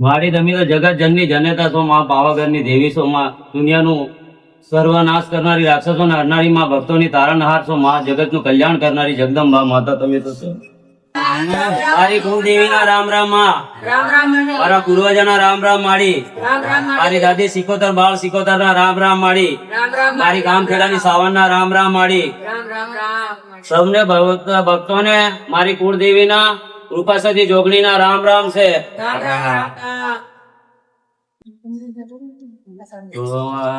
વાડી તમે તો જગત જનની જનેતા છો માં પાવાગઢની દેવી છો માં દુનિયાનું સર્વનાશ કરનારી રાક્ષસો ને હરનારી માં ભક્તોની તારણહાર છો માં જગતનું કલ્યાણ કરનારી જગદંબા માતા તમે તો છો. મારી કુળદેવીના રામ રામમાં. મારા પૂર્વજના રામ રામ માડી રામ રામ મારી દાદી સિકોતર બાળ સિકોતર ના રામ રામ રામ મારી ગામ ખેડાની સાવનના રામ રામ માડી રામ રામ રામ સૌને ભક્ત ભક્તોને મારી કુળદેવીના કૃપાસતી જોગણીના જોગણી ના રામ રામ છે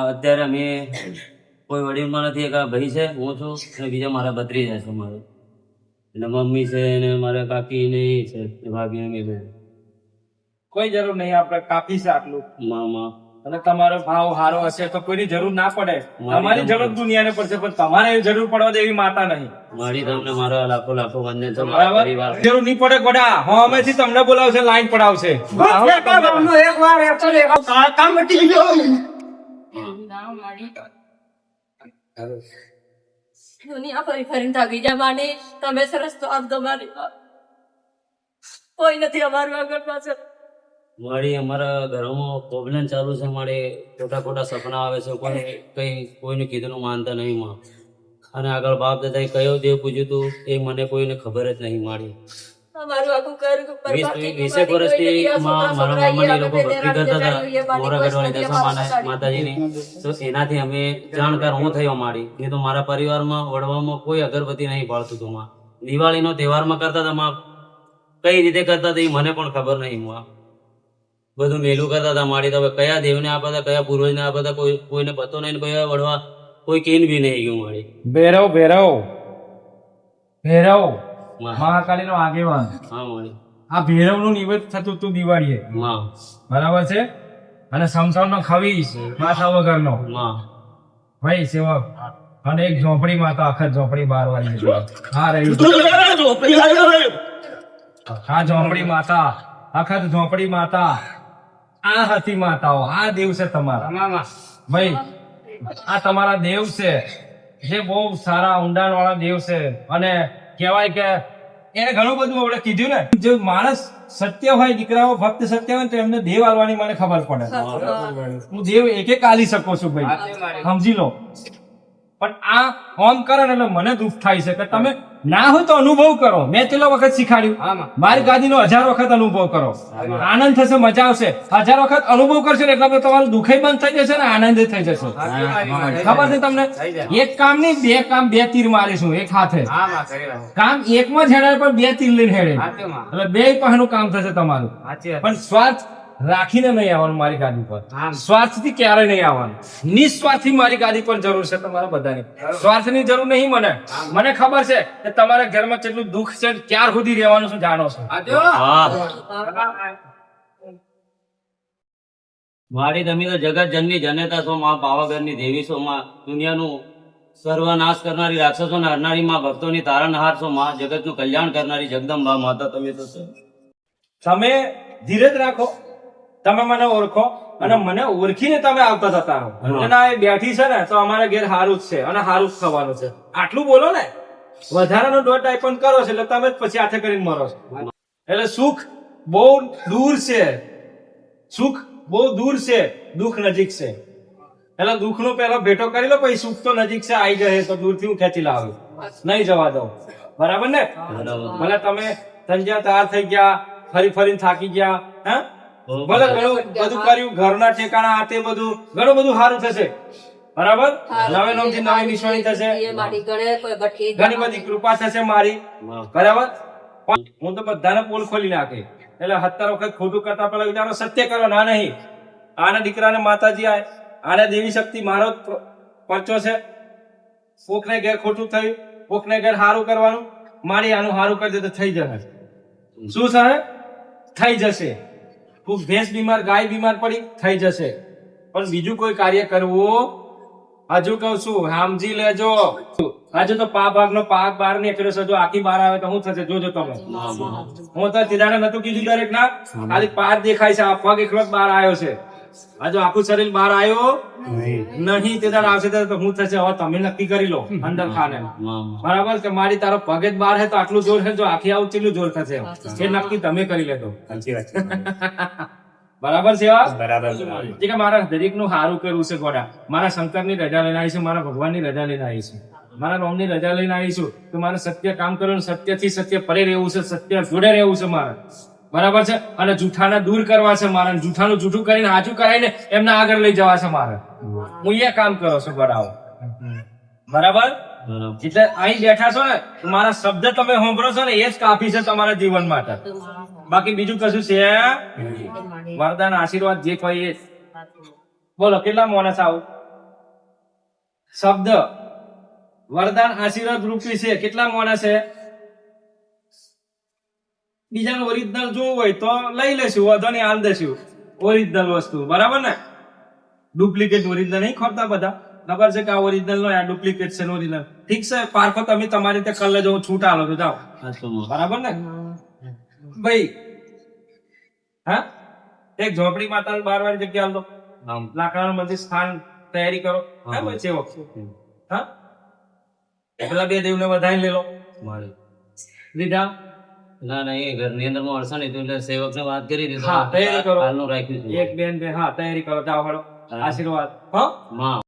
અત્યારે અમે કોઈ વડીલમાં નથી એક આ ભાઈ છે હું છું અને બીજા મારા ભત્રીજા છે મારે એટલે મમ્મી છે ને મારા કાકી ને છે ને ભાભી ને બેન કોઈ જરૂર નહીં આપણે કાપી છે આટલું. મામા. અને તમારો ભાવ સારો હશે તો કોઈની જરૂર ના પડે. મારી તમારી જરૂર દુનિયાને પડશે પણ તમારે જરૂર પડવા દેવી માતા નહીં. મારી તમને મારો લાખો લાખો વંદન છે બરાબર? જરૂર નહીં પડે ગોડા. હું અમેથી તમને બોલાવશે લાઈન પડાવશે દુનિયા ફરી ફરીને થાકી જાય માની. તમે સરસ તો આપ તમારી કોઈ નથી અમારું આગળ પાછળ. મારી અમારા ઘરમાં પ્રોબ્લેમ ચાલુ છે. મારે ખોટા ખોટા સપના આવે છે. કોઈ કઈ કોઈને કીધું માનતા નહીં માં. અને આગળ બાપ દાદાએ કયો દેવ પૂજ્યું તું એ મને કોઈને ખબર જ નહીં મારી. વીસેક વર્ષથી મારા લોકો ભક્તિ કરતા હતા. દશા માતાજીની. તો એનાથી અમે જાણકાર હું થયો મારી. નહીં તો મારા પરિવારમાં વડવામાં કોઈ અગરબત્તી નહીં પાડતું હતું માં. દિવાળીનો તહેવારમાં કરતા હતા માં. કઈ રીતે કરતા હતા એ મને પણ ખબર નહીં માં. બધું મેલું કરતા હતા. મારી તો હવે કયા દેવને આપતા હતા કયા પૂર્વજને આપતા હતા કોઈ કોઈને પતો નહીં કોઈ વડવા કોઈ કેન બી નહીં ગયું મારી. ભેરવ ભેરવ. ભેરવ. માં મહાકાળી નો આગેવાન. હા મારી. આ ભેરવનું નિવેદ થતું હતું દિવાળીએ. માં બરાબર છે? અને સમસામ નો ખવીશ માથા વગર નો માં ભાઈ સેવક. અને એક ઝોપડી માતા આખત ઝોપડી બાર વાળી હા રહ્યું આ ઝોપડી માતા. આખા ઝોપડી માતા. આ હતી માતાઓ આ દેવ છે તમારા. ભાઈ આ તમારા દેવ છે જે બહુ સારા ઊંડાણ વાળા દેવ છે. અને કહેવાય કે એને ઘણું બધું આપણે કીધું ને જો માણસ સત્ય હોય દીકરાઓ ભક્ત સત્ય હોય ને તો એમને દેવ આવવાની મને ખબર પડે. હું દેવ એક એક આલી શકું છું ભાઈ. સમજી લો. પણ આ ઓમ કરે એટલે મને દુઃખ થાય છે કે તમે ના હોય તો અનુભવ કરો. મેં કેટલો વખત શીખાડ્યું. મારી ગાદીનો હજાર વખત અનુભવ કરો. આનંદ થશે મજા આવશે. હજાર વખત અનુભવ કરશો એટલે એટલા તમારું દુઃખે બંધ થઈ જશે ને આનંદ થઈ જશે. ખબર છે તમને? એક કામ નહીં બે કામ બે તીર મારીશું એક હાથે. કામ એકમાં જ હેડે પણ બે તીર લઈને હેડે. એટલે બે પહેલું કામ થશે તમારું. પણ સ્વાર્થ રાખીને નહીં આવવાનું મારી ગાદી પર. સ્વાર્થથી ક્યારે નહીં આવવાનું. નિસ્વાર્થી મારી ગાદી પર જરૂર છે તમારા બધાની. સ્વાર્થની જરૂર નહીં મને. મને ખબર છે કે તમારા ઘરમાં કેટલું દુઃખ છે ક્યાર સુધી રહેવાનું છું જાણો છો. હા. મારી તમે તો જગત જનની જનેતા છો માં પાવાગઢની દેવી છો માં દુનિયાનું સર્વનાશ કરનારી રાક્ષસો ને હરનારી માં ભક્તોની તારણહાર છો માં જગતનું કલ્યાણ કરનારી જગદંબા માતા તમે તો છો. તમે ધીરજ રાખો. તમે મને ઓળખો અને મને ઓળખીને તમે આવતા જતા રહો. અને આ બેઠી છે ને તો અમારે ઘેર સારું જ છે અને સારું જ થવાનું છે. આટલું બોલો ને. વધારાનો દોઢ ટાઈપન કરો છો એટલે તમે જ પછી હાથે કરીને મરો છો. એટલે સુખ બહુ દૂર છે. સુખ બહુ દૂર છે. દુઃખ નજીક છે. એટલે દુઃખ નો પેલો ભેટો કરી લો પછી સુખ તો નજીક છે આવી જાય તો દૂરથી હું ખેંચી લાવું. નહીં જવા દઉં. બરાબર ને? ભલે તમે સંજ્યા તૈયાર થઈ ગયા ફરી ફરીને થાકી ગયા હા? ભલે ઘણું બધું કર્યું ઘરના ઠેકાણા આ તે બધું ઘણું બધું સારું થશે. બરાબર? નવે નવથી નવી નિશાની થશે. એ મારી ગળે કોઈ ગઠી ઘણી બધી કૃપા થશે મારી. બરાબર? હું તો બધાને પોલ ખોલી નાખી. એટલે સત્તર વખત ખોટું કરતા પેલા વિચારો સત્ય કરો ના નહીં. આના દીકરાને માતાજી આય. આને દેવી શક્તિ મારો પરચો છે. કોકને ઘેર ખોટું થયું કોકને ઘેર સારું કરવાનું. મારી આનું સારું કરી દે તો થઈ જશે. શું સાહેબ થઈ જશે. ખૂબ ભેંસ બીમાર ગાય બીમાર પડી થઈ જશે. પણ બીજું કોઈ કાર્ય કરવું? હજુ કહું છું સમજી લેજો. હજુ તો પા ભાગનો પાક બાર નીકળ્યો છે જો આખી બાર આવે તો શું થશે? જોજો તમે. હું તો તિરાને નતું કીધું દરેક ના ખાલી પાક દેખાય છે આ પગ એકલો જ બહાર આવ્યો છે. હજુ આખું શરીર બહાર આવ્યો? નહીં. તે તાર આવશે તો હું થશે. હવે તમે નક્કી કરી લો અંદર ખાને. બરાબર કે મારી તારો પગે જ બહાર હે તો આટલું જોર છે જો આખી આવું કેટલું જોર થશે? એ નક્કી તમે કરી લેતો બરાબર છે બરાબર છે કે મારા દરેકનું સારું કરવું છે ગોડા. મારા શંકરની રજા લઈને આવી છે મારા ભગવાનની રજા લઈને આવી છે. મારા નોમની રજા લઈને આવીશું તો મારે સત્ય કામ કરવાનું સત્યથી સત્ય પરે રહેવું છે સત્ય જોડે રહેવું છે મારે. બરાબર છે? અને જૂઠાને દૂર કરવા છે મારે. જૂઠાનું જૂઠું કરીને હાજુ કરાવીને એમને આગળ લઈ જવા છે મારે. હું એ કામ કરો છું બરાબર? બરાબર? એટલે અહીં બેઠા છો ને મારા શબ્દ તમે સાંભળો છો ને એ જ કાફી છે તમારા જીવન માટે. બાકી બીજું કશું છે? વરદાન આશીર્વાદ જે કોઈ એ બોલો કેટલા માણસ આવું? શબ્દ. વરદાન આશીર્વાદ રૂપી છે. કેટલા માણસ છે? બીજાનું ઓરિજિનલ જોવું હોય તો લઈ લેશું વધો નહીં હાલ દેશું. ઓરિજિનલ વસ્તુ બરાબર ને? ડુપ્લિકેટ ઓરિજિનલ નહીં ખોરતા બધા. ખબર છે કે આ ઓરિજિનલ નો આ ડુપ્લિકેટ છે ઓરિજિનલ ઠીક છે પારખો તમે તમારી રીતે લેજો હું છૂટ આલો તો જાઓ બરાબર ને? ભાઈ હા? એક ઝોપડી માતા બાર વાર જગ્યા આલો લાકડાનું મંદિર સ્થાન તૈયારી કરો. હા. ભાઈ હા? પેલા બે દેવને વધારી લેલો લીધા? ના ના એ ઘરની અંદરમાં અડસણ હતું એટલે સેવક ને વાત કરી દીધું હા, તૈયારી કરો. હાલનું રાખ્યું એક બેન બે હા તૈયારી કરો જાવ હળો. આશીર્વાદ. હા? માં